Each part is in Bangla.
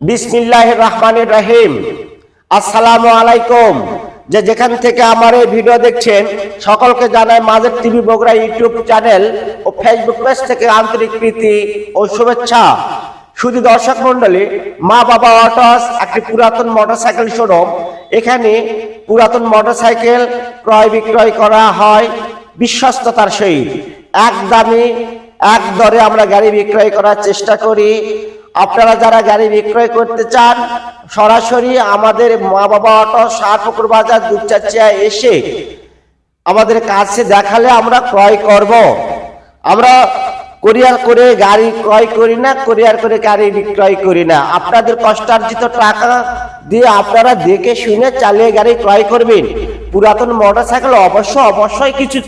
বিসমিল্লাহ রহমানির রহিম। আসসালামু আলাইকুম। যে যেখান থেকে আমার এই ভিডিও দেখছেন, সকলকে জানাই মাঝের টিভি বগুড়া ইউটিউব চ্যানেল ও ফেসবুক পেজ থেকে আন্তরিক প্রীতি ও শুভেচ্ছা। শুধু দর্শক মন্ডলী মা বাবা অটোস, একটি পুরাতন মোটরসাইকেল শোরুম। এখানে পুরাতন মোটরসাইকেল ক্রয় বিক্রয় করা হয় বিশ্বস্ততার সহিত। এক দামে এক দরে আমরা গাড়ি বিক্রয় করার চেষ্টা করি। আপনারা যারা গাড়ি বিক্রয় করতে চান, সরাসরি আমাদের মা বাবা অটো, শাহপুকুর বাজার দুপচাচিয়া এসে আমাদের কাছে দেখালে আমরা ক্রয় করব। আমরা কোরিয়ার করে গাড়ি ক্রয় করি না, কোরিয়ার করে গাড়ি বিক্রয় করি না। আপনাদের কষ্টার্জিত টাকা দিয়ে আপনারা দেখে শুনে চালিয়ে গাড়ি ক্রয় করবেন। পুরাতন মোটরসাইকেল অবশ্য, অবশ্যই কিছু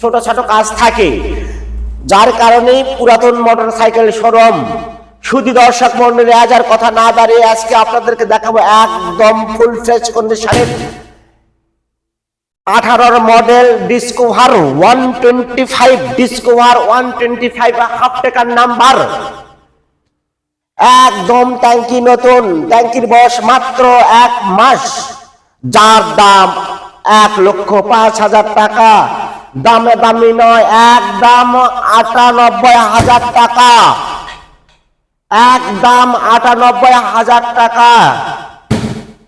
ছোট ছোট কাজ থাকে। যার কারণে পুরাতন মোটর সাইকেল শোরুম শুধু দর্শক মন্ডলী, আজ আর কথা না দাঁড়িয়ে আজকে আপনাদেরকে দেখাবো একদম ফুল ফ্রেশ কন্ডিশনের আঠারোর model Discover one twenty five Discover one twenty five half টাকার নাম্বার একদম ট্যাঙ্কি নতুন ট্যাঙ্কির বয়স মাত্র এক মাস। যার দাম এক লক্ষ পাঁচ হাজার টাকা। দামে দামি নয় এক দাম আটানব্বই হাজার টাকা। এক দাম আটানব্বই হাজার টাকা।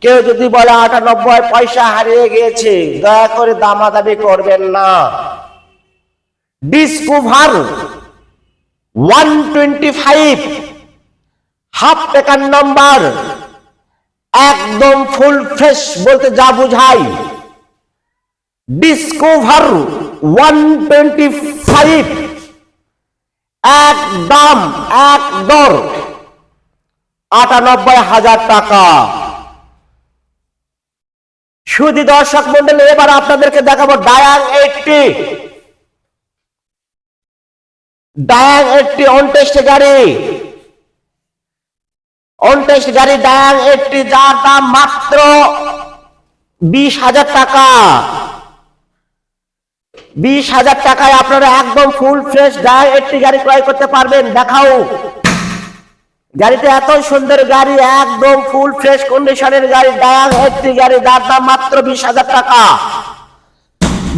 কেউ যদি বলে আটানব্বই পয়সা হারিয়ে গিয়েছে, দয়া করে দামাদামি করবেন না। Discover one twenty five, half টাকার নাম্বার, একদম ফুল ফ্রেশ বলতে যা বুঝাই। ডিসকভার ওয়ান টোয়েন্টি ফাইভ এক দাম এক দর। আটানব্বই হাজার টাকা। শুধু দর্শক মন্ডলী, এবার আপনাদেরকে দেখাবো Dayang eighty Dayang eighty on test গাড়ি। অন টেস্ট গাড়ি ডায়াং এইটটি যার দাম মাত্র বিশ হাজার টাকা। বিশ হাজার টাকায় আপনারা একদম ফুল ফ্রেশ ডায়াং এইটটি গাড়ি ক্রয় করতে পারবেন। দেখাও। গাড়িটা এত সুন্দর গাড়ি, একদম ফুল ফ্রেশ কন্ডিশনের গাড়ি ডায়াং এইটটি গাড়ি যার দাম মাত্র বিশ হাজার টাকা।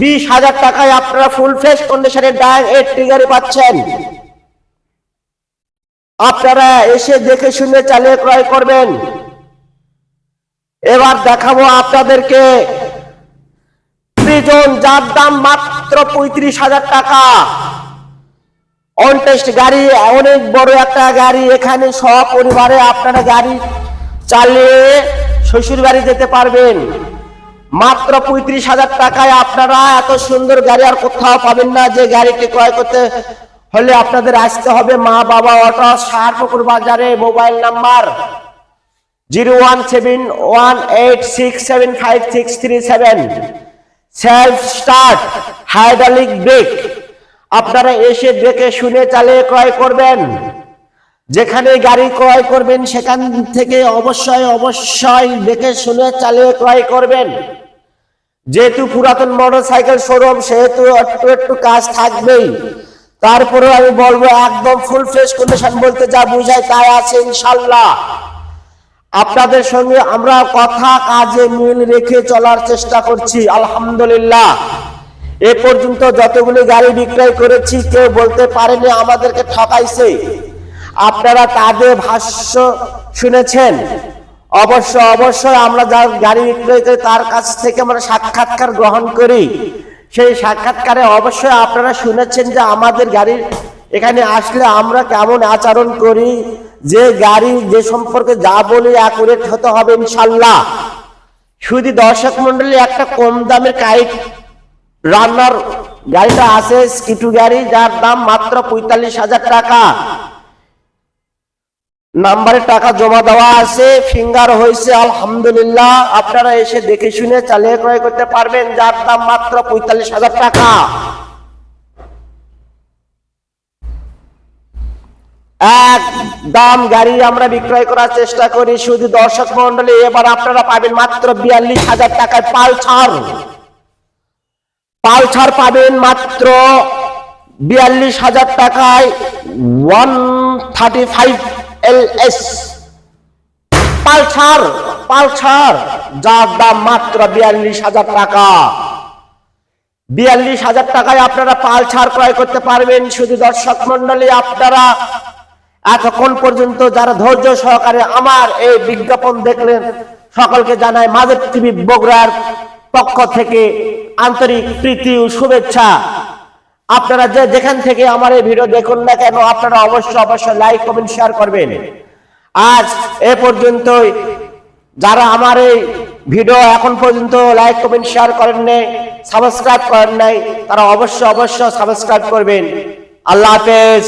বিশ হাজার টাকায় আপনারা ফুল ফ্রেশ কন্ডিশনের ডায়াং এইটটি গাড়ি পাচ্ছেন। আপনারা এসে দেখে শুনে চালিয়ে ক্রয় করবেন। এবার দেখাবো আপনাদেরকে। প্রিজন যার দাম মাত্র পঁয়ত্রিশ হাজার টাকা। অনটেস্ট গাড়ি, অনেক বড় একটা গাড়ি। এখানে সপরিবারে আপনারা গাড়ি চালিয়ে শ্বশুর বাড়ি যেতে পারবেন। মাত্র পঁয়ত্রিশ হাজার টাকায় আপনারা এত সুন্দর গাড়ি আর কোথাও পাবেন না। যে গাড়িটি ক্রয় করতে হলে আপনাদের আসতে হবে মা বাবা অটো সারপুকুর বাজারে mobile number zero one seven one eight six seven five six three seven. Self start hydraulic brake আপনারা এসে দেখে শুনে চালিয়ে ক্রয় করবেন। যেখানে গাড়ি ক্রয় করবেন, সেখান থেকে অবশ্যই অবশ্যই দেখে শুনে চালিয়ে ক্রয় করবেন। যেহেতু পুরাতন মোটর সাইকেল শোরুম, সেহেতু একটু একটু কাজ থাকবেই। তারপরে আমি বলব, একদম ফুল ফ্রেশ কন্ডিশন বলতে যা বুঝায় তাই আছে, ইনশাল্লাহ। আপনাদের সঙ্গে আমরা কথা কাজে মিল রেখে চলার চেষ্টা করছি, আলহামদুলিল্লাহ। এ পর্যন্ত যতগুলি গাড়ি বিক্রয় করেছি, কেউ বলতে পারেনি আমাদেরকে ঠকাইছে। আপনারা তাদের ভাষ্য শুনেছেন। অবশ্য, অবশ্যই আমরা যার গাড়ি বিক্রয় করি তার কাছ থেকে আমরা সাক্ষাৎকার গ্রহণ করি। সেই সাক্ষাৎকারে অবশ্যই আপনারা শুনেছেন যে আমাদের গাড়ির এখানে আসলে আমরা কেমন আচরণ করি? যে গাড়ি, যে সম্পর্কে যা বলি অ্যাকুরেট হতে হবে ইনশাল্লাহ শুধু দর্শক মন্ডলী একটা কম দামের কাইট রান্নার গাড়িটা আছে, স্কিটু গাড়ি, যার দাম মাত্র পঁয়তাল্লিশ হাজার টাকা। নাম্বারে টাকা জমা দেওয়া আছে ফিঙ্গার হয়েছে, আলহামদুলিল্লাহ। আপনারা এসে দেখে শুনে চালিয়ে ক্রয় করতে পারবেন, যার দাম মাত্র পঁয়তাল্লিশ হাজার টাকা। এক দাম গাড়ি আমরা বিক্রয় করার চেষ্টা করি। শুধু দর্শক মন্ডলী এবার আপনারা পাবেন মাত্র বিয়াল্লিশ হাজার টাকায় পালসার পালসার পাবেন মাত্র বিয়াল্লিশ হাজার টাকায় one thirty five L S. Pulsar Pulsar যার দাম মাত্র বিয়াল্লিশ হাজার টাকা। বিয়াল্লিশ হাজার টাকায় আপনারা পালসার ক্রয় করতে পারবেন। শুধু দর্শক মন্ডলী আপনারা এতক্ষণ পর্যন্ত যারা ধৈর্য সহকারে আমার এই বিজ্ঞাপন দেখলেন, সকলকে জানায় মাঝের টিভি বগুড়ার পক্ষ থেকে আন্তরিক প্রীতি ও শুভেচ্ছা। আপনারা যে যেখান থেকে আমার এই ভিডিও দেখুন না কেন, আপনারা অবশ্যই অবশ্যই লাইক কমেন্ট শেয়ার করবেন। আজ এ পর্যন্তই। যারা আমার এই ভিডিও এখন পর্যন্ত লাইক কমেন্ট শেয়ার করেন নাই সাবস্ক্রাইব করেন নাই, তারা অবশ্যই অবশ্যই সাবস্ক্রাইব করবেন। আল্লাহ হাফেজ।